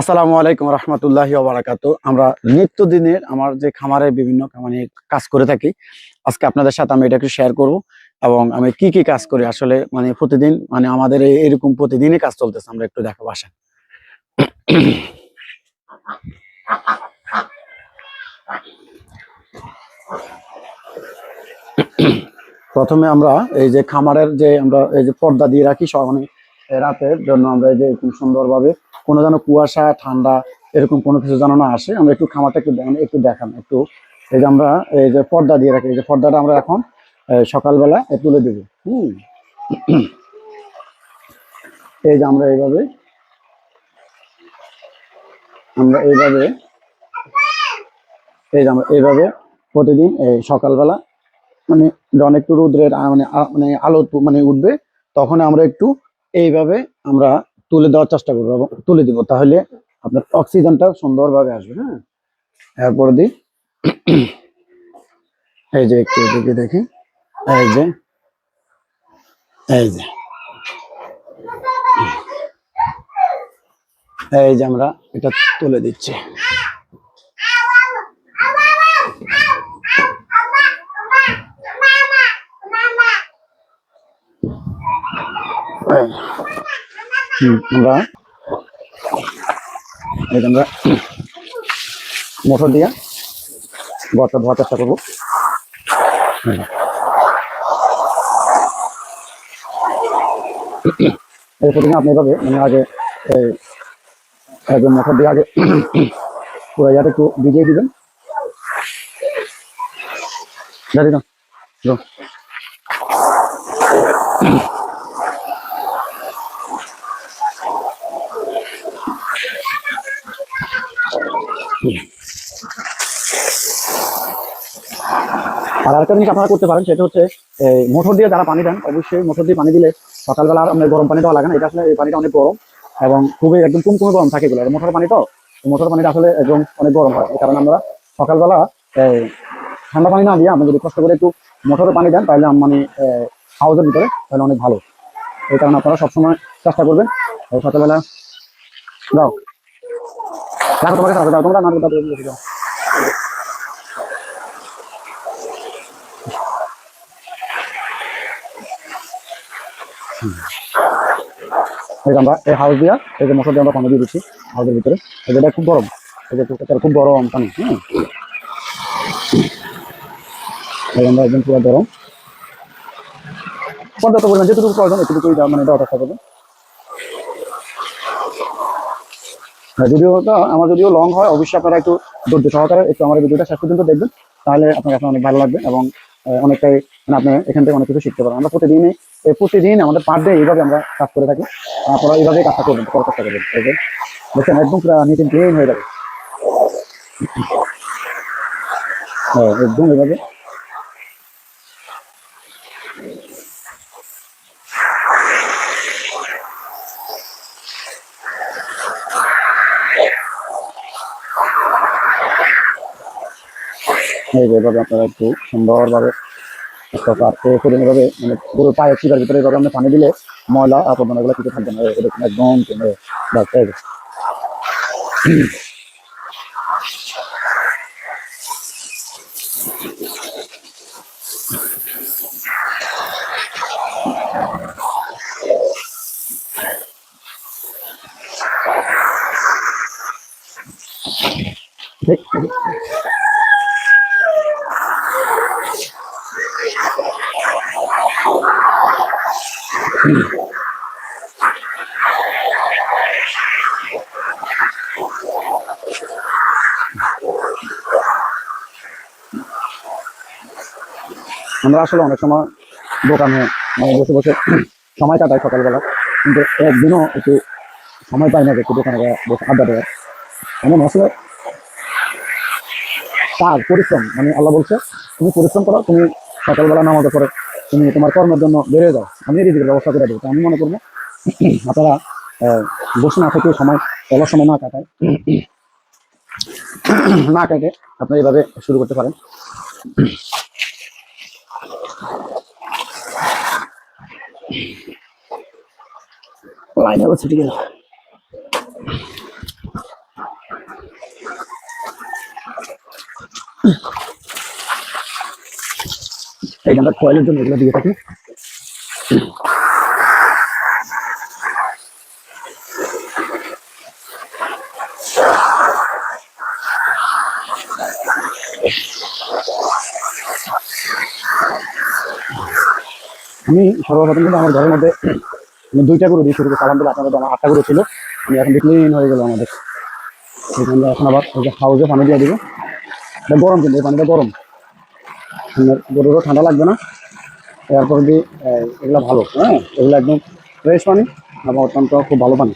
আসসালামু আলাইকুম রহমতুল্লাহি বারাকাত আমরা নিত্যদিনের আমার যে খামারে বিভিন্ন মানে কাজ করে থাকি, আজকে আপনাদের সাথে আমি এটা একটু শেয়ার করব এবং আমি কি কি কাজ করি আসলে মানে প্রতিদিন মানে আমাদের এরকম প্রতিদিনই কাজ চলতেছে, আমরা একটু দেখাবো আসেন। প্রথমে আমরা এই যে খামারের যে আমরা এই যে পর্দা দিয়ে রাখি মানে রাতের জন্য আমরা এই যে খুব সুন্দরভাবে কোনো যেন কুয়াশা, ঠান্ডা এরকম কোনো কিছু যেন না আসে, আমরা একটু খামারটা একটু দেখান একটু দেখান, একটু এই যে আমরা এই যে পর্দা দিয়ে রাখি, এই যে পর্দাটা আমরা এখন সকালবেলা তুলে দেবো, হুম। এই যে আমরা এইভাবে আমরা এইভাবে, এই যে আমরা এইভাবে প্রতিদিন এই সকালবেলা মানে যখন একটু মানে মানে আলো মানে উঠবে, তখন আমরা একটু এইভাবে আমরা তুলে দেওয়ার চেষ্টা করব তুলে দিব, তাহলে আপনার অক্সিজেনটা সুন্দরভাবে আসবে হ্যাঁ? এরপরে দিই। এই যে একটু এদিকে দেখি। এই যে এই যে। এই যে আমরা এটা তুলে দিচ্ছি। হুম, আমরা এই যে আমরা মোটর দিয়ে ঘরটা ধোয়ার চেষ্টা করব হুম। এই প্রথমে আপনি এভাবে মানে আগে এই একদম মোটর দিয়ে আগে পুরো ইয়াটা একটু ভিজিয়ে দিবেন দাঁড়িয়ে দাও আর আরেকটা জিনিস আপনারা করতে পারেন, সেটা হচ্ছে মোটর দিয়ে যারা পানি দেন, অবশ্যই মোটর দিয়ে পানি দিলে সকালবেলা আপনার গরম পানি দেওয়া লাগে না। এটা আসলে এই পানিটা অনেক গরম এবং খুবই একদম কুমকুমে গরম থাকে এগুলো। মোটর পানি তো মোটর পানিটা আসলে একদম অনেক গরম হয়। এই কারণে আমরা সকালবেলা ঠান্ডা পানি না দিয়ে আপনি যদি কষ্ট করে একটু মোটরে পানি দেন, তাহলে মানে হাউসের ভিতরে তাহলে অনেক ভালো। এই কারণে আপনারা সবসময় চেষ্টা করবেন সকালবেলা দাও। দেখো তোমাকে দাও, তোমরা না দাও এই আমরা এই হাউস দিয়া, এই যে মশলা দিয়ে আমরা পানি দিয়ে দিচ্ছি হাউসের ভিতরে। এটা খুব গরম। এটা খুব গরম পানি হ্যাঁ আমরা একদম পুরো গরম। পর্যাপ্ত পরিমাণ, যেটুকু প্রয়োজন এটুকুই মানে দেওয়ার চেষ্টা করবেন যদিও আমার যদিও লং হয়, অবশ্যই আপনারা একটু ধৈর্য সহকারে একটু আমার ভিডিওটা শেষ পর্যন্ত দেখবেন, তাহলে আপনার কাছে অনেক ভালো লাগবে এবং অনেকটাই মানে আপনি এখান থেকে অনেক কিছু শিখতে পারেন আমরা প্রতিদিনই প্রতিদিন আমাদের পার ডে এইভাবে আমরা কাজ করে থাকি। আপনারা এইভাবেই কাজটা করবেন, করার চেষ্টা করবেন দেখছেন একদম পুরো নিট ক্লিন হয়ে যাবে। হ্যাঁ একদম এইভাবে আপনারা একটু সুন্দরভাবে মানে পুরো পানি দিলে ময়লা আবর্জনা এগুলো কিছু থাকবে না এরকম একদম। আমরা আসলে অনেক সময় দোকানে মানে বসে বসে সময় কাটাই সকালবেলা, কিন্তু একদিনও একটু সময় পাই না একটু দোকানে বসে আড্ডা দেওয়ার। এমন আসলে কাজ পরিশ্রম মানে আল্লাহ বলছে, তুমি পরিশ্রম করো, তুমি সকালবেলা নামাজের পরে তুমি তোমার কর্মের জন্য বেরিয়ে যাও। আমি রিজিকের ব্যবস্থা করে দেবো। তো আমি মনে করব, আপনারা বসে না থেকে সময়, অলস সময় না কাটায়। না কাটে আপনি এইভাবে শুরু করতে পারেন। লাইনে আবার ছুটে গেল এই আমরা কয়েলের জন্য এগুলো দিয়ে থাকি। আমি সর্বপ্রথম কিন্তু আমার ঘরের মধ্যে দুইটা গরু দিয়ে শুরু করছি। আলহামদুলিল্লাহ আপনাদের আমার আটটা গরু ছিল। আমি এখন ক্লিন হয়ে গেল আমাদের। এখন আবার হাউসে পানি দিয়ে দিব। এটা গরম কিন্তু, এই পানিটা গরম। আপনার গরুরও ঠান্ডা লাগবে না। এরপর দিয়ে এগুলো ভালো হ্যাঁ? এগুলো একদম ফ্রেশ পানি এবং অত্যন্ত খুব ভালো পানি।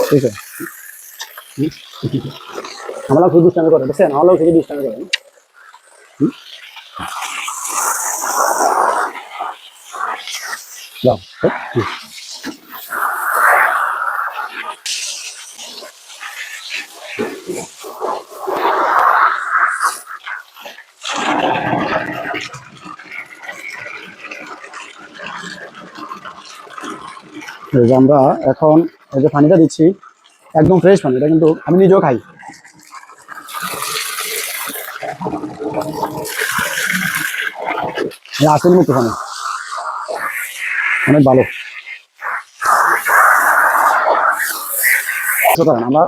ঠিক আছে। আমরা শুধু দুষ্টামি করে বুঝছেন? আমরাও শুধু দুষ্টামি করে হুম? যাও। যে আমরা এখন এই যে পানিটা দিচ্ছি, একদম ফ্রেশ পানি, এটা কিন্তু আমি নিজেও খাই। আসল মুক্ত পানি। অনেক ভালো। সুতরাং আমরা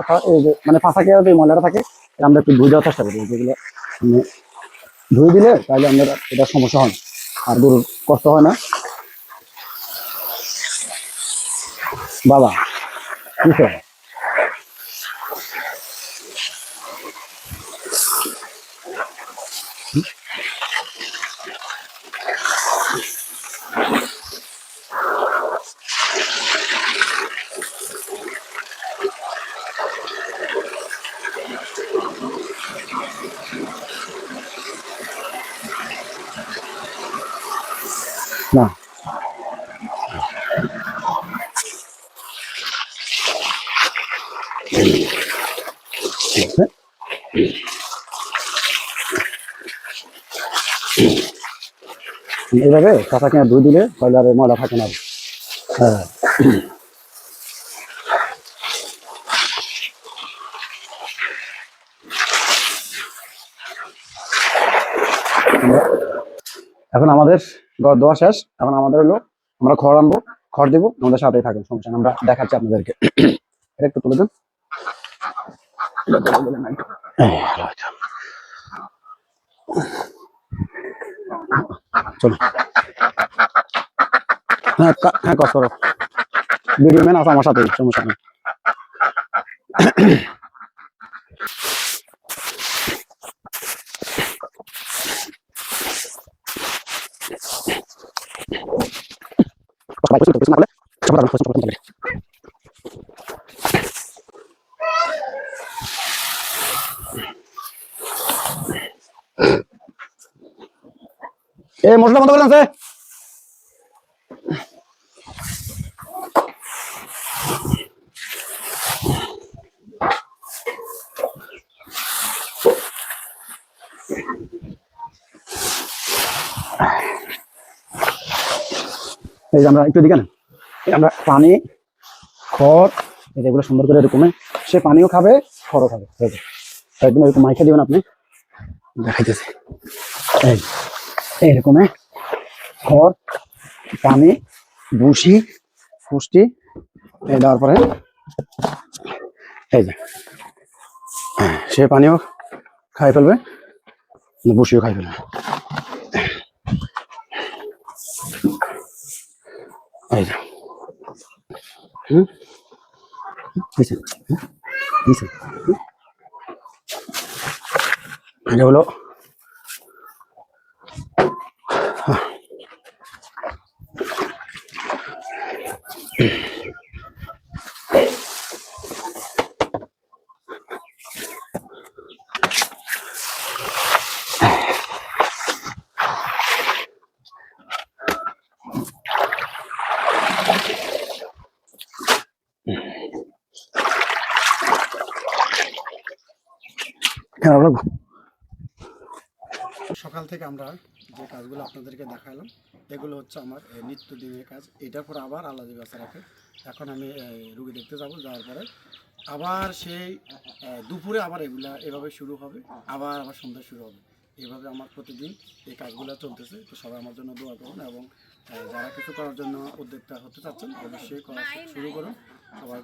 মানে ফাঁসাকে যে ময়লাটা থাকে আমরা একটু ধুয়ে দেওয়ার চেষ্টা করি। যেগুলো মানে ধুয়ে দিলে তাহলে আমাদের এটা সমস্যা হয় আর গরুর কষ্ট হয় না। বাবা কিসে না এইভাবে ধুই দিলে ময়লা থাকে না। হ্যাঁ। এখন আমাদের ঘর দেওয়া শেষ। এখন আমাদের হলো, আমরা খড় আনব, খড় দেবো, আমাদের সাথেই থাকেন, সমস্যা আমরা দেখাচ্ছি আপনাদেরকে। এটা একটু তুলে দেন এটা তুলে দিলেন একটু। এই, ভালো হয়েছে। চলো। হ্যাঁ কা- হ্যাঁ কষ্ট করো। ভিডিও ম্যান আছে আমার সাথে সমস্যা নেই। কষ্ট পাই, কষ্ট করতে, কষ্ট না করলে, কষ্ট পাবে না, কষ্ট করতে পারবে না। এ, মশলা বন্ধ করলেন স্যার। এই যে আমরা একটু দিকে এই আমরা পানি, খড় এগুলো সুন্দর করে এরকমে, সে পানিও খাবে, খড়ও খাবে। একদম এরকম মাইখা দিবেন আপনি। দেখাইতেছে। এই। এইরকমে খড় পানি ভুসি পুষ্টি দেওয়ার পরে এই যে হ্যাঁ, সে পানিও খাই ফেলবে ভুসিও খাই ফেলবে। এই যে হুম? এটা হলো সকাল থেকে আমরা যে কাজগুলো আপনাদেরকে দেখালাম, এগুলো হচ্ছে আমার নিত্যদিনের কাজ। এটার পর আবার আলাদা ব্যবস্থা রাখে। এখন আমি রুগী দেখতে যাব, যাওয়ার পরে। আবার সেই দুপুরে আবার এগুলা এভাবে শুরু হবে, আবার আবার সন্ধ্যা শুরু হবে। এভাবে আমার প্রতিদিন এই কাজগুলো চলতেছে। তো সবাই আমার জন্য দোয়া করুন এবং যারা কিছু করার জন্য উদ্যোক্তা হতে চাচ্ছেন, অবশ্যই করা শুরু করুন। সবাই